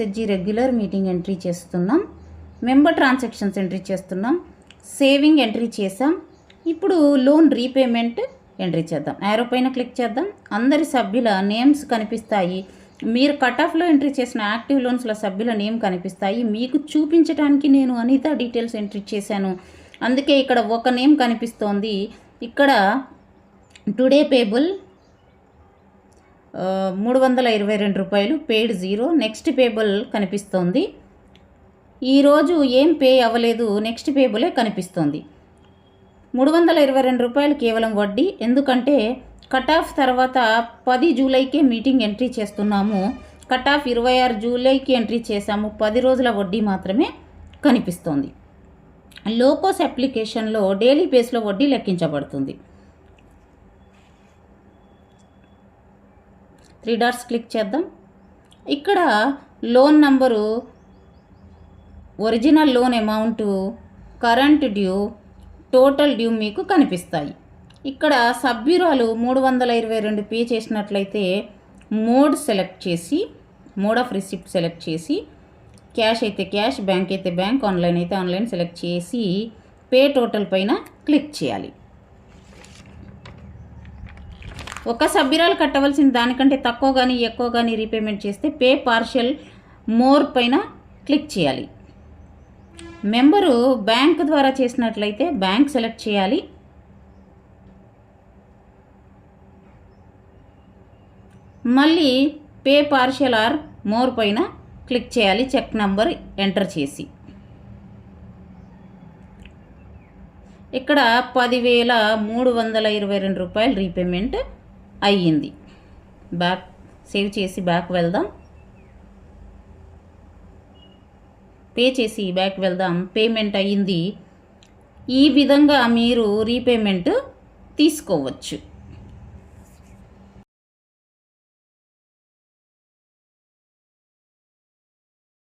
SHG regular meeting entry చేస్తున్నాం. Member transactions entry చేస్తున్నాం. Saving entry చేసాం ఇప్పుడు లోన్ రీపేమెంట్ ఎంట్రీ చేద్దాం. యారో పైన క్లిక్ చేద్దాం. అందరి సభ్యుల నేమ్స్ కనిపిస్తాయి. మీరు కట్ ఆఫ్లో ఎంట్రీ చేసిన యాక్టివ్ లోన్స్లో సభ్యుల నేమ్ కనిపిస్తాయి. మీకు చూపించడానికి నేను అనిత డీటెయిల్స్ ఎంట్రీ చేశాను. అందుకే ఇక్కడ ఒక నేమ్ కనిపిస్తోంది. ఇక్కడ టుడే పేబుల్ మూడు వందల ఇరవై రెండు రూపాయలు పేడ్ జీరో నెక్స్ట్ పేబుల్ కనిపిస్తోంది. ఈరోజు ఏం పే అవ్వలేదు. నెక్స్ట్ పేబులే కనిపిస్తోంది. మూడు వందల ఇరవై రెండు రూపాయలు కేవలం వడ్డీ. ఎందుకంటే కట్ ఆఫ్ తర్వాత పది జూలైకే మీటింగ్ ఎంట్రీ చేస్తున్నాము. కట్ ఆఫ్ ఇరవై ఆరు జూలైకి ఎంట్రీ చేశాము. పది రోజుల వడ్డీ మాత్రమే కనిపిస్తోంది. లోకోస్ అప్లికేషన్లో డైలీ బేస్లో వడ్డీ లెక్కించబడుతుంది. త్రీ డాట్స్ క్లిక్ చేద్దాం. ఇక్కడ loan number original loan amount current due total due మీకు కనిపిస్తాయి. ఇక్కడ సభ్యురాలు మూడు వందల ఇరవై రెండు పే చేసినట్లయితే మోడ్ సెలెక్ట్ చేసి మోడ్ ఆఫ్ రిసిప్ట్ సెలెక్ట్ చేసి క్యాష్ అయితే క్యాష్ బ్యాంక్ అయితే బ్యాంక్ ఆన్లైన్ అయితే ఆన్లైన్ సెలెక్ట్ చేసి పే టోటల్ పైన క్లిక్ చేయాలి. ఒక సభ్యురాలు కట్టవలసిన దానికంటే తక్కువ కానీ ఎక్కువ కానీ రీపేమెంట్ చేస్తే పే పార్షియల్ మోర్ పైన క్లిక్ చేయాలి. మెంబరు బ్యాంక్ ద్వారా చేసినట్లయితే బ్యాంక్ సెలెక్ట్ చేయాలి. మళ్ళీ పే పార్షియల్ ఆర్ మోర్ పైన క్లిక్ చేయాలి చెక్ నంబర్ ఎంటర్ చేసి. ఇక్కడ పదివేల మూడు వందల ఇరవై రెండు రూపాయలు రీపేమెంట్ అయ్యింది. బ్యాక్ సేవ్ చేసి బ్యాక్ వెళ్దాం. పే చేసి బ్యాక్ వెళ్దాం. పేమెంట్ అయ్యింది. ఈ విధంగా మీరు రీపేమెంట్ తీసుకోవచ్చు.